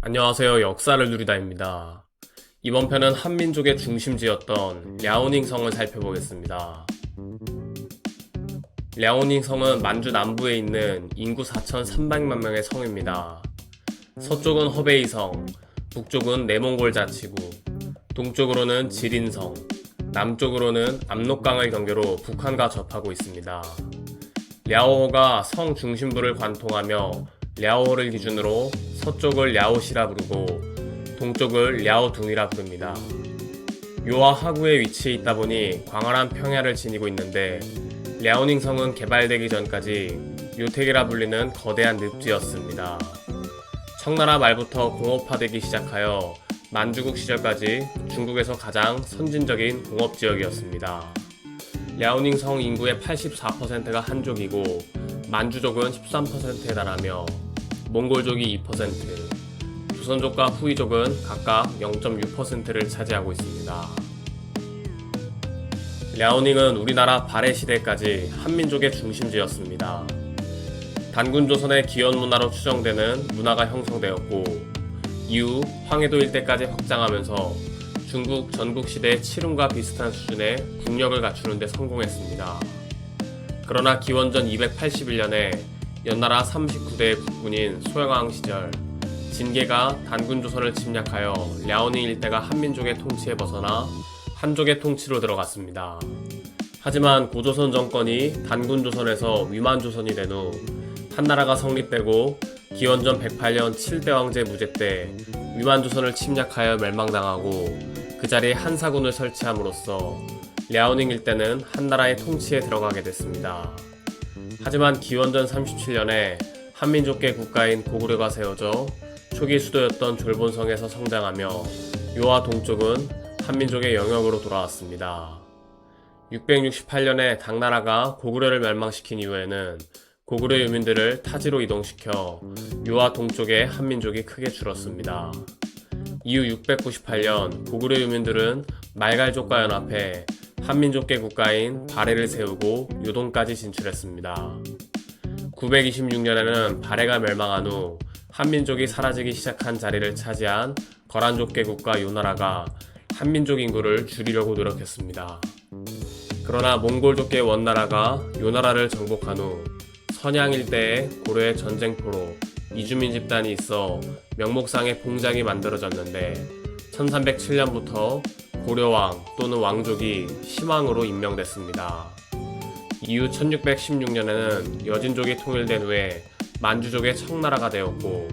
안녕하세요. 역사를 누리다입니다. 이번 편은 한민족의 중심지였던 랴오닝 성을 살펴보겠습니다. 랴오닝 성은 만주 남부에 있는 인구 4,300만 명의 성입니다. 서쪽은 허베이 성, 북쪽은 내몽골 자치구, 동쪽으로는 지린성, 남쪽으로는 압록강을 경계로 북한과 접하고 있습니다. 랴오호가 성 중심부를 관통하며 랴오호를 기준으로 서쪽을 랴오시라 부르고 동쪽을 랴오둥이라 부릅니다. 요하 하구에 위치해 있다 보니 광활한 평야를 지니고 있는데 랴오닝 성은 개발되기 전까지 요택이라 불리는 거대한 늪지였습니다. 청나라 말부터 공업화되기 시작하여 만주국 시절까지 중국에서 가장 선진적인 공업 지역이었습니다. 랴오닝 성 인구의 84%가 한족이고 만주족은 13%에 달하며 몽골족이 2%, 조선족과 후이족은 각각 0.6%를 차지하고 있습니다. 랴오닝은 우리나라 발해 시대까지 한민족의 중심지였습니다. 단군 조선의 기원 문화로 추정되는 문화가 형성되었고 이후 황해도 일대까지 확장하면서 중국 전국 시대의 칠훈과 비슷한 수준의 국력을 갖추는 데 성공했습니다. 그러나 기원전 281년에 연나라 39대 국군인 소영왕 시절 진계가 단군 조선을 침략하여 랴오닝 일대가 한민족의 통치에 벗어나 한족의 통치로 들어갔습니다. 하지만 고조선 정권이 단군 조선에서 위만 조선이 된 후 한나라가 성립되고 기원전 108년 7대 왕제 무제 때 위만 조선을 침략하여 멸망당하고 그 자리에 한사군을 설치함으로써 랴오닝 일대는 한나라의 통치에 들어가게 됐습니다. 하지만 기원전 37년에 한민족계 국가인 고구려가 세워져 초기 수도였던 졸본성에서 성장하며 요하 동쪽은 한민족의 영역으로 돌아왔습니다. 668년에 당나라가 고구려를 멸망시킨 이후에는 고구려 유민들을 타지로 이동시켜 요하 동쪽의 한민족이 크게 줄었습니다. 이후 698년 고구려 유민들은 말갈족과 연합해 한민족계 국가인 바레를 세우고 요동까지 진출했습니다. 926년에는 바레가 멸망한 후 한민족이 사라지기 시작한 자리를 차지한 거란족계 국가 요나라가 한민족 인구를 줄이려고 노력했습니다. 그러나 몽골족계 원나라가 요나라를 정복한 후 선양 일대에 고려의 전쟁포로 이주민 집단이 있어 명목상의 봉장이 만들어졌는데 1307년부터 고려왕 또는 왕족이 심왕으로 임명됐습니다. 이후 1616년에는 여진족이 통일된 후에 만주족의 청나라가 되었고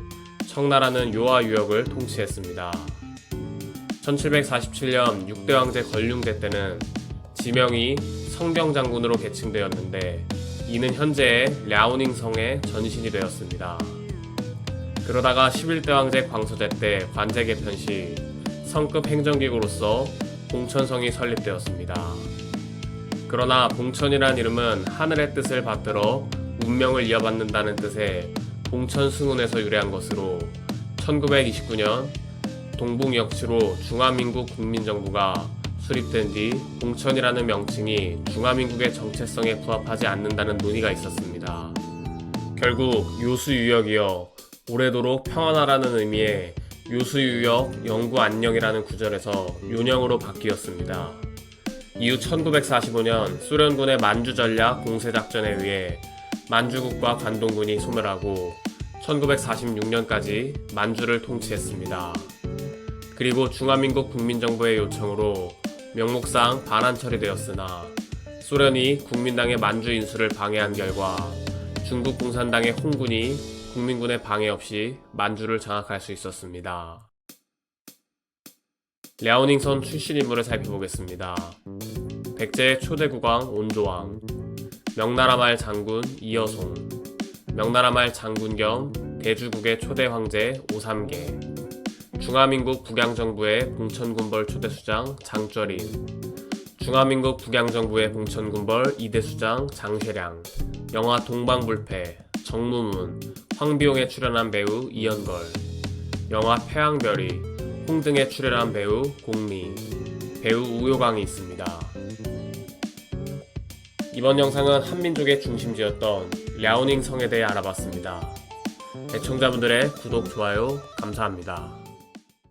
청나라는 요하 유역을 통치했습니다. 1747년 6대 왕제 걸륭대 때는 지명이 성경 장군으로 계층되었는데 이는 현재의 랴오닝 성의 전신이 되었습니다. 그러다가 11대 왕제 광서제 때 관제 개편 시 성급 행정기구로서 봉천성이 설립되었습니다. 그러나 봉천이란 이름은 하늘의 뜻을 받들어 운명을 이어받는다는 뜻의 봉천승운에서 유래한 것으로 1929년 동북역치로 중화민국 국민정부가 수립된 뒤 봉천이라는 명칭이 중화민국의 정체성에 부합하지 않는다는 논의가 있었습니다. 결국 요수유역이여 오래도록 평안하라는 의미의 요수유역 영구 안녕이라는 구절에서 요령으로 바뀌었습니다. 이후 1945년 소련군의 만주 전략 공세 작전에 의해 만주국과 관동군이 소멸하고 1946년까지 만주를 통치했습니다. 그리고 중화민국 국민정부의 요청으로 명목상 반환 처리되었으나 소련이 국민당의 만주 인수를 방해한 결과 중국 공산당의 홍군이 국민군의 방해 없이 만주를 장악할 수 있었습니다. 랴오닝선 출신 인물을 살펴보겠습니다. 백제의 초대 국왕 온조왕, 명나라 말 장군 이여송, 명나라 말 장군 겸 대주국의 초대 황제 오삼계, 중화민국 북양정부의 봉천군벌 초대 수장 장쩌린, 중화민국 북양정부의 봉천군벌 이대 수장 장쉐량, 영화 동방불패, 정무문, 황비용에 출연한 배우 이연걸, 영화 태양별이, 홍등에 출연한 배우 공미, 배우 우효광이 있습니다. 이번 영상은 한민족의 중심지였던 랴오닝 성에 대해 알아봤습니다. 애청자분들의 구독, 좋아요 감사합니다.